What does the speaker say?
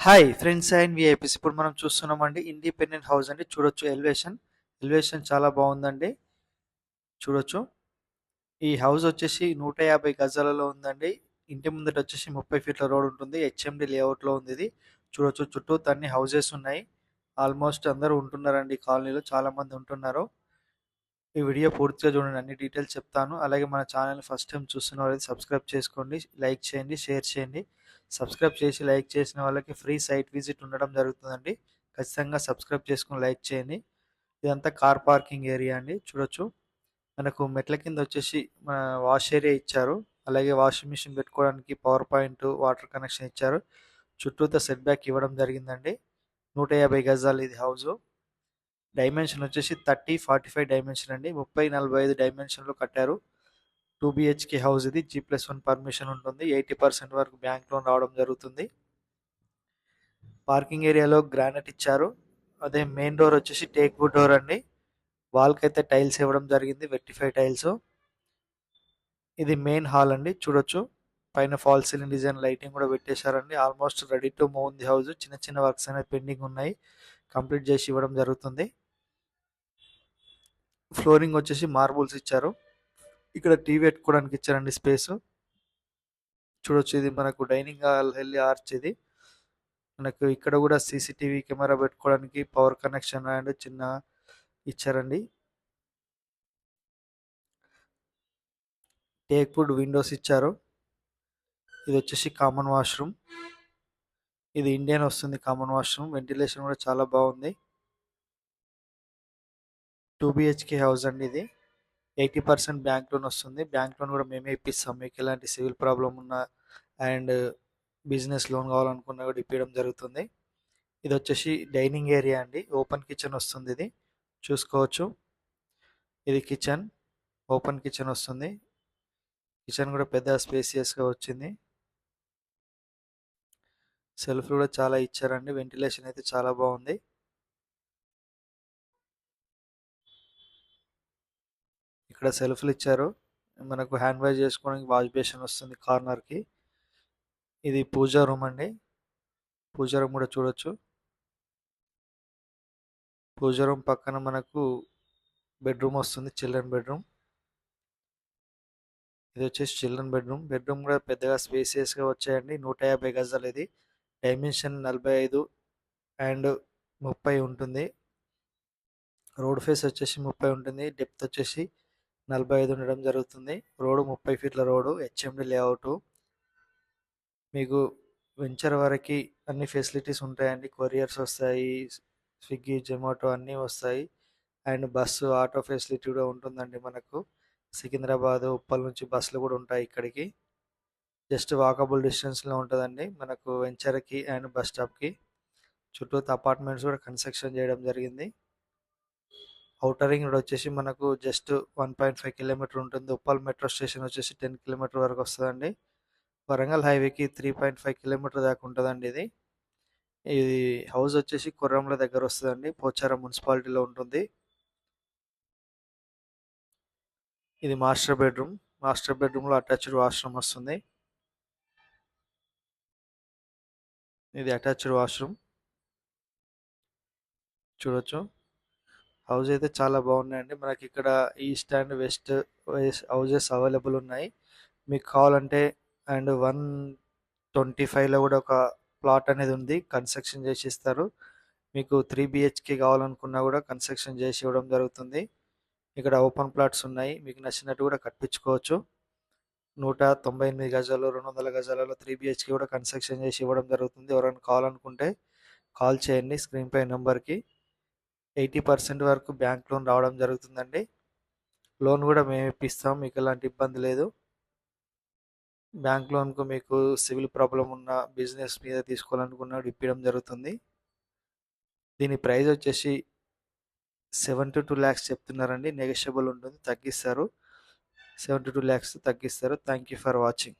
Hi friends and VIPs ఇప్పుడు మనం చూస్తున్నామండి ఇండిపెండెంట్ హౌస్ అండి. చూడొచ్చు ఎలివేషన్ ఎలివేషన్ చాలా బాగుందండి. చూడొచ్చు. ఈ హౌస్ వచ్చేసి నూట యాభై గజాలలో ఉందండి. ఇంటి ముందట వచ్చేసి ముప్పై ఫీట్ల రోడ్ ఉంటుంది. హెచ్ఎండి లేఅవుట్లో ఉంది ఇది. చూడొచ్చు. చుట్టూ తన్ని హౌసెస్ ఉన్నాయి. ఆల్మోస్ట్ అందరూ ఉంటున్నారండి కాలనీలో. చాలా మంది ఉంటున్నారు. ఈ వీడియో పూర్తిగా చూడండి. అన్ని డీటెయిల్స్ చెప్తాను. అలాగే మన ఛానల్ ఫస్ట్ టైం చూస్తున్న వాళ్ళకి సబ్స్క్రైబ్ చేసుకోండి లైక్ చేయండి షేర్ చేయండి. సబ్స్క్రైబ్ చేసి లైక్ చేసిన వాళ్ళకి ఫ్రీ సైట్ విజిట్ ఉండడం జరుగుతుందండి. ఖచ్చితంగా సబ్స్క్రైబ్ చేసుకుని లైక్ చేయండి. ఇదంతా కార్ పార్కింగ్ ఏరియా అండి. చూడొచ్చు. మనకు మెట్ల కింద వచ్చేసి మన వాష్ ఏరియా ఇచ్చారు. అలాగే వాషింగ్ మిషన్ పెట్టుకోవడానికి పవర్ పాయింట్ వాటర్ కనెక్షన్ ఇచ్చారు. చుట్టూతో సెట్ బ్యాక్ ఇవ్వడం జరిగిందండి. నూట యాభై గజాలు ఇది హౌస్ డైమెన్షన్ వచ్చేసి థర్టీ ఫార్టీ ఫైవ్ డైమెన్షన్ అండి. ముప్పై నలభై ఐదు డైమెన్షన్లో కట్టారు. టూ బిహెచ్కే హౌస్ ఇది. జీ ప్లస్ వన్ పర్మిషన్ ఉంటుంది. ఎయిటీ పర్సెంట్ వరకు బ్యాంక్ లోన్ రావడం జరుగుతుంది. పార్కింగ్ ఏరియాలో గ్రానైట్ ఇచ్చారు. అదే మెయిన్ డోర్ వచ్చేసి టేక్ వుడ్ డోర్ అండి. వాల్కి అయితే టైల్స్ ఇవ్వడం జరిగింది. Vitrified tiles. ఇది మెయిన్ హాల్ అండి. చూడొచ్చు. పైన ఫాల్ సీలింగ్ డిజైన్ లైటింగ్ కూడా పెట్టేశారండి. Almost ready to move the house. చిన్న చిన్న వర్క్స్ అనేది పెండింగ్ ఉన్నాయి. కంప్లీట్ చేసి ఇవ్వడం జరుగుతుంది. ఫ్లోరింగ్ వచ్చేసి మార్బుల్స్ ఇచ్చారు. ఇక్కడ టీవీ పెట్టుకోవడానికి ఇచ్చారండి స్పేస్. చూడొచ్చు ఇది మనకు డైనింగ్ హాల్ వెళ్ళి ఆర్చ్ ఇది. మనకు ఇక్కడ కూడా సీసీటీవీ కెమెరా పెట్టుకోవడానికి పవర్ కనెక్షన్ అండ్ చిన్న ఇచ్చారండి. టేక్వుడ్ విండోస్ ఇచ్చారు. ఇది వచ్చేసి కామన్ వాష్రూమ్. ఇది ఇండియన్ వస్తుంది కామన్ వాష్రూమ్. వెంటిలేషన్ కూడా చాలా బాగుంది. టూ బిహెచ్కే హౌస్ అండి ఇది. ఎయిటీ పర్సెంట్ బ్యాంక్ లోన్ వస్తుంది. బ్యాంక్ లోన్ కూడా మేమే ఇప్పిస్తాం. మీకు ఎలాంటి సివిల్ ప్రాబ్లం ఉన్నా అండ్ బిజినెస్ లోన్ కావాలనుకున్నా కూడా ఇప్పించడం జరుగుతుంది. ఇది వచ్చేసి డైనింగ్ ఏరియా అండి. ఓపెన్ కిచెన్ వస్తుంది ఇది. చూసుకోవచ్చు. ఇది కిచెన్. ఓపెన్ కిచెన్ వస్తుంది. కిచెన్ కూడా పెద్ద స్పేసియస్గా వచ్చింది. సెల్ఫ్ కూడా చాలా ఇచ్చారండి. వెంటిలేషన్ అయితే చాలా బాగుంది. ఇక్కడ సెల్ఫ్లు ఇచ్చారు. మనకు హ్యాండ్ వాష్ చేసుకోవడానికి వాష్ బేషన్ వస్తుంది కార్నర్కి. ఇది పూజా రూమ్ అండి. పూజా రూమ్ కూడా చూడొచ్చు. పూజా రూమ్ పక్కన మనకు బెడ్రూమ్ వస్తుంది చిల్డ్రన్ బెడ్రూమ్. ఇది వచ్చేసి చిల్డ్రన్ బెడ్రూమ్. బెడ్రూమ్ కూడా పెద్దగా స్పేసియస్గా వచ్చాయండి. నూట యాభై గజాలు ఇది. డైమెన్షన్ నలభై ఐదు అండ్ ముప్పై ఉంటుంది. రోడ్ ఫేస్ వచ్చేసి ముప్పై ఉంటుంది. డెప్త్ వచ్చేసి నలభై ఐదు ఉండడం జరుగుతుంది. రోడ్డు ముప్పై ఫీట్ల రోడ్డు హెచ్ఎండి లేఅవుట్ మీకు వెంచర్ వరకు అన్ని ఫెసిలిటీస్ ఉంటాయండి. కొరియర్స్ వస్తాయి స్విగ్గీ జొమాటో అన్నీ వస్తాయి. అండ్ బస్సు ఆటో ఫెసిలిటీ కూడా ఉంటుందండి మనకు. సికింద్రాబాద్ ఉప్పల్ నుంచి బస్సులు కూడా ఉంటాయి ఇక్కడికి. జస్ట్ వాకబుల్ డిస్టెన్స్లో ఉంటుందండి మనకు వెంచర్కి అండ్ బస్ స్టాప్కి చుట్టూ అపార్ట్మెంట్స్ కూడా కన్స్ట్రక్షన్ చేయడం జరిగింది. ఔటర్ రింగ్ రోడ్ వచ్చేసి మనకు just one point five kilometer ఉంటుంది. ఉప్పల్ మెట్రో స్టేషన్ వచ్చేసి టెన్ కిలోమీటర్ వరకు వస్తుందండి. వరంగల్ హైవేకి త్రీ పాయింట్ ఫైవ్ కిలోమీటర్ దాకా ఉంటుందండి ఇది. ఇది హౌస్ వచ్చేసి కుర్రంల దగ్గర వస్తుందండి. పోచారం మున్సిపాలిటీలో ఉంటుంది. ఇది మాస్టర్ బెడ్రూమ్. మాస్టర్ బెడ్రూమ్లో అటాచ్డ్ వాష్రూమ్ వస్తుంది. ఇది అటాచ్డ్ వాష్రూమ్. చూడొచ్చు. హౌస్ అయితే చాలా బాగున్నాయండి. మనకి ఇక్కడ east and west houses available ఉన్నాయి. మీకు కావాలంటే అండ్ వన్ ట్వంటీ ఫైవ్లో కూడా ఒక ప్లాట్ అనేది ఉంది. కన్స్ట్రక్షన్ చేసి ఇస్తారు మీకు త్రీ బిహెచ్కే కావాలనుకున్నా కూడా కన్స్ట్రక్షన్ చేసి ఇవ్వడం జరుగుతుంది. ఇక్కడ ఓపెన్ ప్లాట్స్ ఉన్నాయి. మీకు నచ్చినట్టు కూడా కట్టించుకోవచ్చు. నూట తొంభై ఎనిమిది గజాలు రెండు వందల గజాలలో త్రీ బిహెచ్కే కూడా కన్స్ట్రక్షన్ చేసి ఇవ్వడం జరుగుతుంది. ఎవరైనా కావాలనుకుంటే కాల్ చేయండి. స్క్రీన్ పై నెంబర్కి ఎయిటీ పర్సెంట్ వరకు బ్యాంక్ లోన్ రావడం జరుగుతుందండి. లోన్ కూడా మేము ఇప్పిస్తాం మీకు ఎలాంటి ఇబ్బంది లేదు. బ్యాంక్ లోన్కు మీకు సివిల్ ప్రాబ్లం ఉన్న బిజినెస్ మీద తీసుకోవాలనుకున్న ఇప్పించడం జరుగుతుంది. దీని ప్రైస్ వచ్చేసి సెవెన్ టు టూ ల్యాక్స్ చెప్తున్నారండి. నెగోషియబుల్ ఉంటుంది తగ్గిస్తారు. సెవెన్ టు టూ ల్యాక్స్ తగ్గిస్తారు. Thank you for watching.